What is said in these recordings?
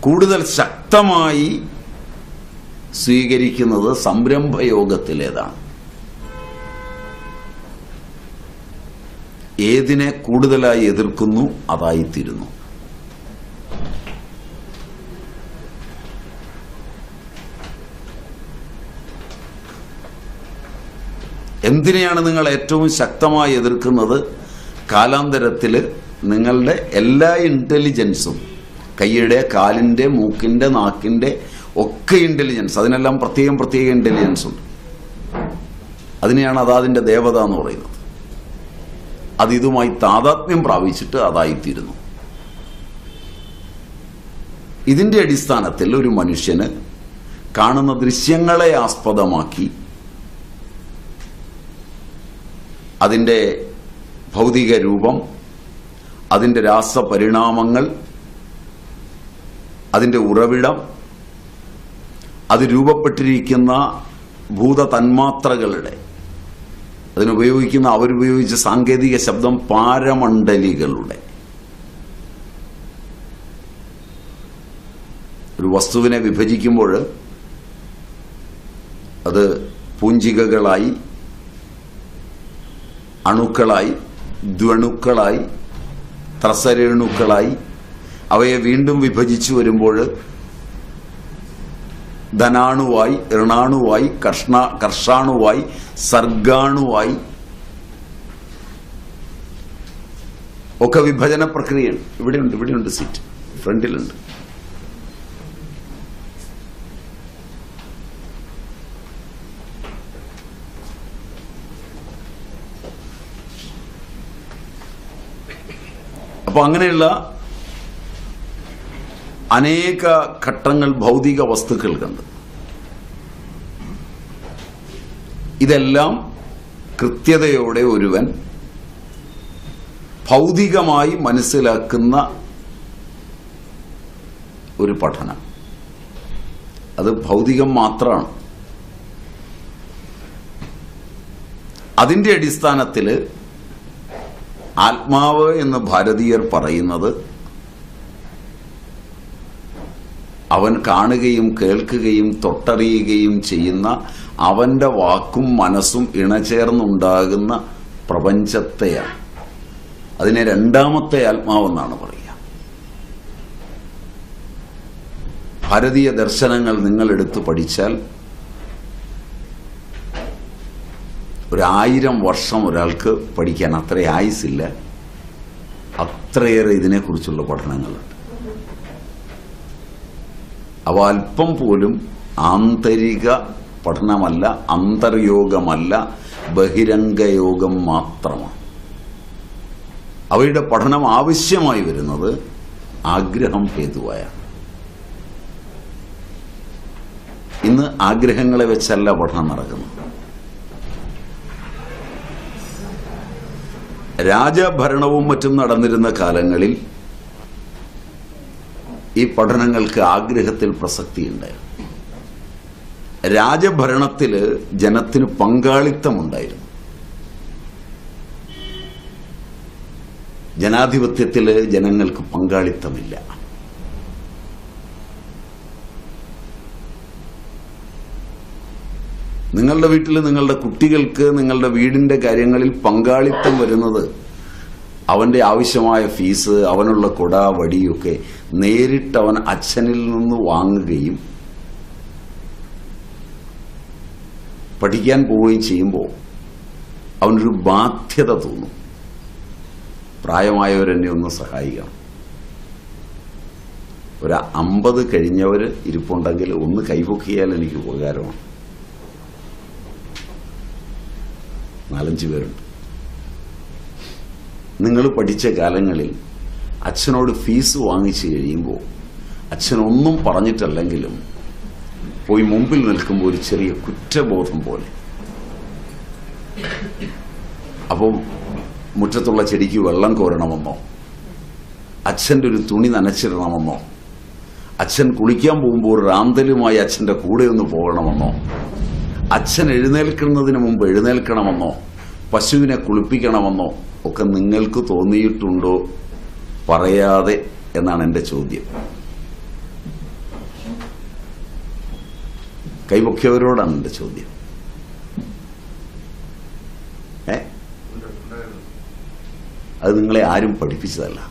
കൂടുതൽ ശക്തമായി സ്വീകരിക്കുന്നത് സംരംഭയോഗത്തിലേതാണ്. ഏതിനെ കൂടുതലായി എതിർക്കുന്നു അതായിത്തീരുന്നു. എന്തിനെയാണ് നിങ്ങൾ ഏറ്റവും ശക്തമായി എതിർക്കുന്നത്? കാലാന്തരത്തിൽ നിങ്ങളുടെ എല്ലാ ഇന്റലിജൻസും കൈയുടെ കാലിന്റെ മൂക്കിന്റെ നാക്കിന്റെ ഒക്കെ ഇന്റലിജൻസ് അതിനെല്ലാം പ്രത്യേകം പ്രത്യേക ഇന്റലിജൻസ് ഉണ്ട്. അതിനെയാണ് അതാതിന്റെ ദേവത എന്ന് പറയുന്നത്. അത് ഇതുമായി താതാത്മ്യം പ്രാപിച്ചിട്ട് അതായിത്തീരുന്നു. ഇതിന്റെ അടിസ്ഥാനത്തിൽ ഒരു മനുഷ്യന് കാണുന്ന ദൃശ്യങ്ങളെ ആസ്പദമാക്കി അതിന്റെ ഭൗതിക രൂപം അതിന്റെ രാസപരിണാമങ്ങൾ അതിന്റെ ഉറവിടം അത് രൂപപ്പെട്ടിരിക്കുന്ന ഭൂത തന്മാത്രകളുടെ അതിനുപയോഗിക്കുന്ന അവരുപയോഗിച്ച സാങ്കേതിക ശബ്ദം പാരമണ്ഡലികളുടെ. ഒരു വസ്തുവിനെ വിഭജിക്കുമ്പോൾ അത് പൂഞ്ചികകളായി അണുക്കളായി ദ്വണുക്കളായി ത്രസരേണുക്കളായി അവയെ വീണ്ടും വിഭജിച്ചു വരുമ്പോൾ ധനാണുവായി ഋണാണുവായി കർഷണ കർഷാണുവായി സർഗാണുവായി ഒക്കെ വിഭജന പ്രക്രിയയാണ്. ഇവിടെയുണ്ട് ഇവിടെയുണ്ട് സീറ്റ് ഫ്രണ്ടിലുണ്ട്. അപ്പൊ അങ്ങനെയുള്ള അനേക ഘട്ടങ്ങൾ ഭൗതിക വസ്തുക്കൾ കണ്ട് ഇതെല്ലാം കൃത്യതയോടെ ഒരുവൻ ഭൗതികമായി മനസ്സിലാക്കുന്ന ഒരു പഠനം. അത് ഭൗതികം മാത്രമാണ്. അതിന്റെ അടിസ്ഥാനത്തിൽ ആത്മാവ് എന്ന് ഭാരതീയർ പറയുന്നത് അവൻ കാണുകയും കേൾക്കുകയും തൊട്ടറിയുകയും ചെയ്യുന്ന അവന്റെ വാക്കും മനസ്സും ഇണചേർന്നുണ്ടാകുന്ന പ്രപഞ്ചത്തെയാണ്. അതിനെ രണ്ടാമത്തെ ആത്മാവെന്നാണ് പറയുക. ഭാരതീയ ദർശനങ്ങൾ നിങ്ങൾ എടുത്തു പഠിച്ചാൽ ഒരായിരം വർഷം ഒരാൾക്ക് പഠിക്കാൻ അത്ര ആയുസില്ല അത്രയേറെ ഇതിനെക്കുറിച്ചുള്ള പഠനങ്ങളുണ്ട്. അവ അല്പം പോലും ആന്തരിക പഠനമല്ല അന്തർയോഗമല്ല ബഹിരംഗയോഗം മാത്രമാണ്. അവയുടെ പഠനം ആവശ്യമായി വരുന്നത് ആഗ്രഹം ഹേതുവായാണ്. ഇന്ന് ആഗ്രഹങ്ങളെ വെച്ചല്ല പഠനം നടക്കുന്നത്. രാജഭരണവും മറ്റും നടന്നിരുന്ന കാലങ്ങളിൽ ഈ പഠനങ്ങൾക്ക് ആഗ്രഹത്തിൽ പ്രസക്തിയുണ്ടായിരുന്നു. രാജഭരണത്തിൽ ജനത്തിന് പങ്കാളിത്തമുണ്ടായിരുന്നു. ജനാധിപത്യത്തിൽ ജനങ്ങൾക്ക് പങ്കാളിത്തമില്ല. നിങ്ങളുടെ വീട്ടിൽ നിങ്ങളുടെ കുട്ടികൾക്ക് നിങ്ങളുടെ വീടിന്റെ കാര്യങ്ങളിൽ പങ്കാളിത്തം വരുന്നത് അവന്റെ ആവശ്യമായ ഫീസ് അവനുള്ള കുട വടിയൊക്കെ നേരിട്ട് അവൻ അച്ഛനിൽ നിന്ന് വാങ്ങുകയും പഠിക്കാൻ പോവുകയും ചെയ്യുമ്പോൾ അവനൊരു ബാധ്യത തോന്നും. പ്രായമായവരെന്നെ ഒന്ന് സഹായിക്കണം. ഒരു അമ്പത് കഴിഞ്ഞവർ ഇരിപ്പുണ്ടെങ്കിൽ ഒന്ന് കൈപൊക്കിയാൽ എനിക്ക് ഉപകാരമാണ്. നാലഞ്ച് പേരുണ്ട്. നിങ്ങൾ പഠിച്ച കാലങ്ങളിൽ അച്ഛനോട് ഫീസ് വാങ്ങിച്ചു കഴിയുമ്പോൾ അച്ഛനൊന്നും പറഞ്ഞിട്ടല്ലെങ്കിലും പോയി മുമ്പിൽ നിൽക്കുമ്പോൾ ഒരു ചെറിയ കുറ്റബോധം പോലെ. അപ്പം മുറ്റത്തുള്ള ചെടിക്ക് വെള്ളം കോരണമെന്നോ? അച്ഛന്റെ ഒരു തുണി നനച്ചിടണമെന്നോ? അച്ഛൻ കുളിക്കാൻ പോകുമ്പോൾ റാന്തലുമായി അച്ഛന്റെ കൂടെ ഒന്ന് പോകണമെന്നോ? അച്ഛൻ എഴുന്നേൽക്കുന്നതിന് മുമ്പ് എഴുന്നേൽക്കണമെന്നോ? പശുവിനെ കുളിപ്പിക്കണമെന്നോ ഒക്കെ നിങ്ങൾക്ക് തോന്നിയിട്ടുണ്ടോ? പറയാതെ എന്നാണ് എന്റെ ചോദ്യം. കൈപൊക്കിയവരോടാണ് എന്റെ ചോദ്യം. ഏ? അത് നിങ്ങളെ ആരും പഠിപ്പിച്ചതല്ല.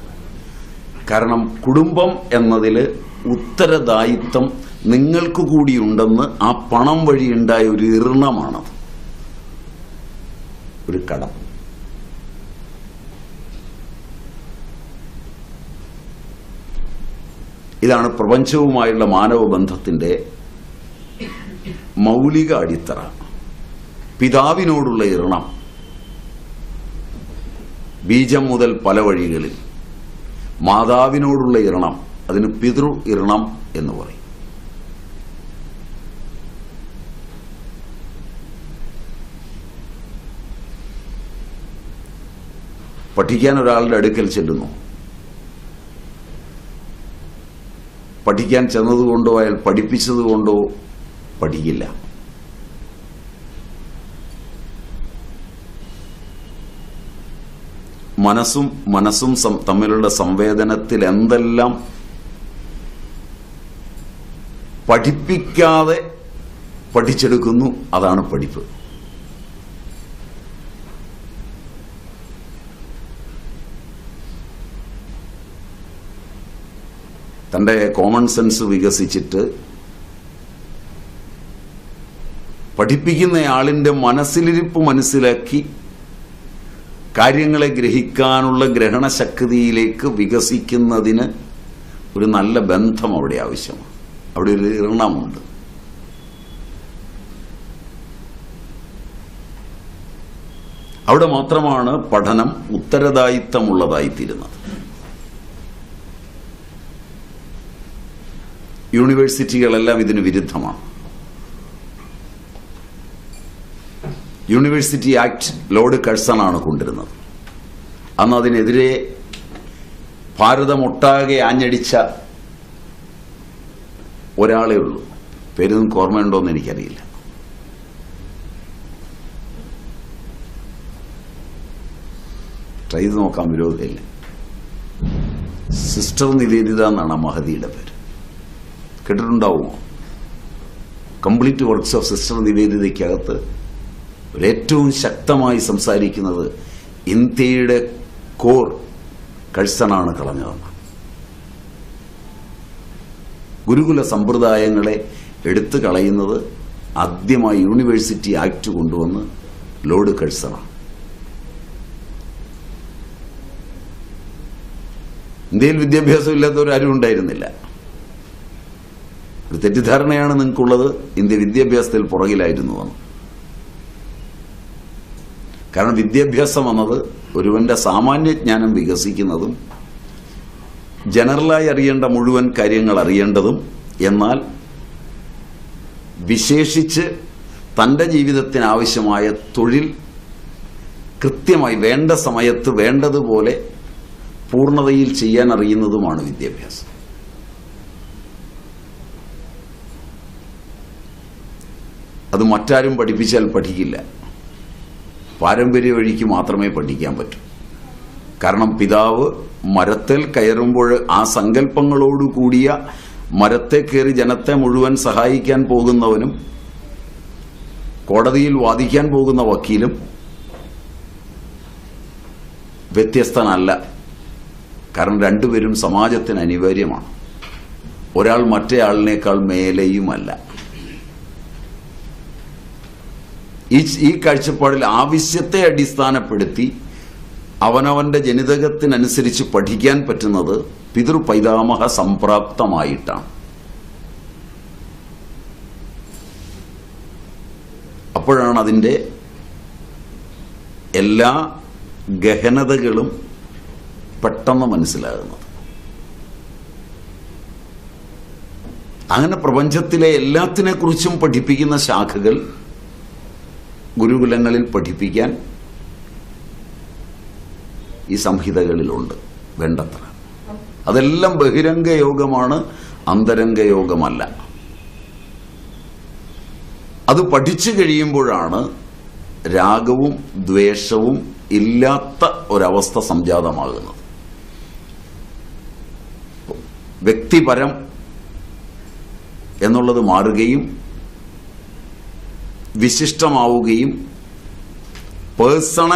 കാരണം കുടുംബം എന്നതിൽ ഉത്തരദായിത്വം നിങ്ങൾക്ക് കൂടിയുണ്ടെന്ന് ആ പണം വഴി ഉണ്ടായ ഒരു ഇർണമാണത് ഒരു കടം ഇതാണ് പ്രപഞ്ചവുമായുള്ള മാനവ ബന്ധത്തിന്റെ മൗലിക അടിത്തറ. പിതാവിനോടുള്ള ഇരണം ബീജം മുതൽ പല വഴികളിൽ. മാതാവിനോടുള്ള ഇരണം അതിന് പിതൃ ഇരണം എന്ന് പറയും. പഠിക്കാൻ ഒരാളുടെ അടുക്കൽ ചെല്ലുന്നു. പഠിക്കാൻ ചെന്നതുകൊണ്ടോ അയാൾ പഠിപ്പിച്ചതുകൊണ്ടോ പഠിക്കില്ല. മനസ്സും മനസ്സും തമ്മിലുള്ള സംവേദനത്തിൽ എന്തെല്ലാം പഠിപ്പിക്കാതെ പഠിച്ചെടുക്കുന്നു അതാണ് പഠിപ്പ്. തന്റെ കോമൺ സെൻസ് വികസിച്ചിട്ട് പഠിപ്പിക്കുന്നയാളിന്റെ മനസ്സിലിരിപ്പ് മനസ്സിലാക്കി കാര്യങ്ങളെ ഗ്രഹിക്കാനുള്ള ഗ്രഹണശക്തിയിലേക്ക് വികസിക്കുന്നതിന് ഒരു നല്ല ബന്ധം അവിടെ ആവശ്യമാണ്. അവിടെ ഒരു ഇരണമുണ്ട് അവിടെ മാത്രമാണ് പഠനം ഉത്തരദായിത്വമുള്ളതായിത്തീരുന്നത്. യൂണിവേഴ്സിറ്റികളെല്ലാം ഇതിന് വിരുദ്ധമാണ് യൂണിവേഴ്സിറ്റി ആക്ട് ലോർഡ് കഴ്സണാണ് കൊണ്ടിരുന്നത് അന്ന് അതിനെതിരെ ഭാരതമൊട്ടാകെ ആഞ്ഞടിച്ച ഒരാളേ ഉള്ളൂ. പേര് നിങ്ങൾക്ക് ഓർമ്മയുണ്ടോയെന്ന് എനിക്കറിയില്ല. ട്രൈ ചെയ്ത് നോക്കാൻ വിരോധമില്ല. സിസ്റ്റർ നിവേദിത എന്നാണ് മഹതിയുടെ പേര്. കേട്ടിട്ടുണ്ടാവുമോ കംപ്ലീറ്റ് വർക്ക്സ് ഓഫ് സിസ്റ്റർ നിവേദിതയ്ക്കകത്ത് ഏറ്റവും ശക്തമായി സംസാരിക്കുന്നത് ഇന്ത്യയുടെ കോർ കഴ്സണാണ് കളഞ്ഞതെന്ന് ഗുരുകുല സമ്പ്രദായങ്ങളെ എടുത്തു കളയുന്നത് ആദ്യമായി യൂണിവേഴ്സിറ്റി ആക്ട് കൊണ്ടുവന്ന് ലോഡ് കഴ്സണാണ് ഇന്ത്യയിൽ വിദ്യാഭ്യാസം ഇല്ലാത്തവരാരും ഉണ്ടായിരുന്നില്ല. ഒരു തെറ്റിദ്ധാരണയാണ് നിങ്ങൾക്കുള്ളത്. ഇന്ത്യ വിദ്യാഭ്യാസത്തിൽ പുറകിലായിരുന്നു എന്ന്. കാരണം വിദ്യാഭ്യാസം എന്നത് ഒരുവന്റെ സാമാന്യ ജ്ഞാനം വികസിക്കുന്നതും ജനറലായി അറിയേണ്ട മുഴുവൻ കാര്യങ്ങൾ അറിയേണ്ടതും എന്നാൽ വിശേഷിച്ച് തന്റെ ജീവിതത്തിനാവശ്യമായ തൊഴിൽ കൃത്യമായി വേണ്ട സമയത്ത് വേണ്ടതുപോലെ പൂർണതയിൽ ചെയ്യാൻ അറിയുന്നതുമാണ് വിദ്യാഭ്യാസം. അത് മറ്റാരും പഠിപ്പിച്ചാൽ പഠിക്കില്ല. പാരമ്പര്യ വഴിക്ക് മാത്രമേ പഠിക്കാൻ പറ്റൂ. കാരണം പിതാവ് മരത്തിൽ കയറുമ്പോൾ ആ സങ്കല്പങ്ങളോട് കൂടിയ മരത്തെ കയറി ജനത്തെ മുഴുവൻ സഹായിക്കാൻ പോകുന്നവനും കോടതിയിൽ വാദിക്കാൻ പോകുന്ന വക്കീലും വ്യത്യസ്തനല്ല. കാരണം രണ്ടുപേരും സമാജത്തിന് അനിവാര്യമാണ്. ഒരാൾ മറ്റേ ആളിനേക്കാൾ മേലെയുമല്ല. ഈ ഈ കാഴ്ചപ്പാടിൽ ആവശ്യത്തെ അടിസ്ഥാനപ്പെടുത്തി അവനവന്റെ ജനിതകത്തിനനുസരിച്ച് പഠിക്കാൻ പറ്റുന്നത് പിതൃപൈതാമഹ സംപ്രാപ്തമായിട്ടാണ്. അപ്പോഴാണ് അതിന്റെ എല്ലാ ഗഹനതകളും പെട്ടെന്ന് മനസ്സിലാകുന്നത്. അങ്ങനെ പ്രപഞ്ചത്തിലെ എല്ലാത്തിനെക്കുറിച്ചും പഠിപ്പിക്കുന്ന ശാഖകൾ ഗുരുകുലങ്ങളിൽ പഠിപ്പിക്കാൻ ഈ സംഹിതകളിലുണ്ട്. വേണ്ടത്ര. അതെല്ലാം ബഹിരംഗ യോഗമാണ് അന്തരംഗ യോഗമല്ല അത് പഠിച്ചു കഴിയുമ്പോഴാണ് രാഗവും ദ്വേഷവും ഇല്ലാത്ത ഒരവസ്ഥ സംജാതമാകുന്നത്. വ്യക്തിപരം എന്നുള്ളത് മാറുകയും വിശിഷ്ടമാവുകയും പേഴ്സണൽ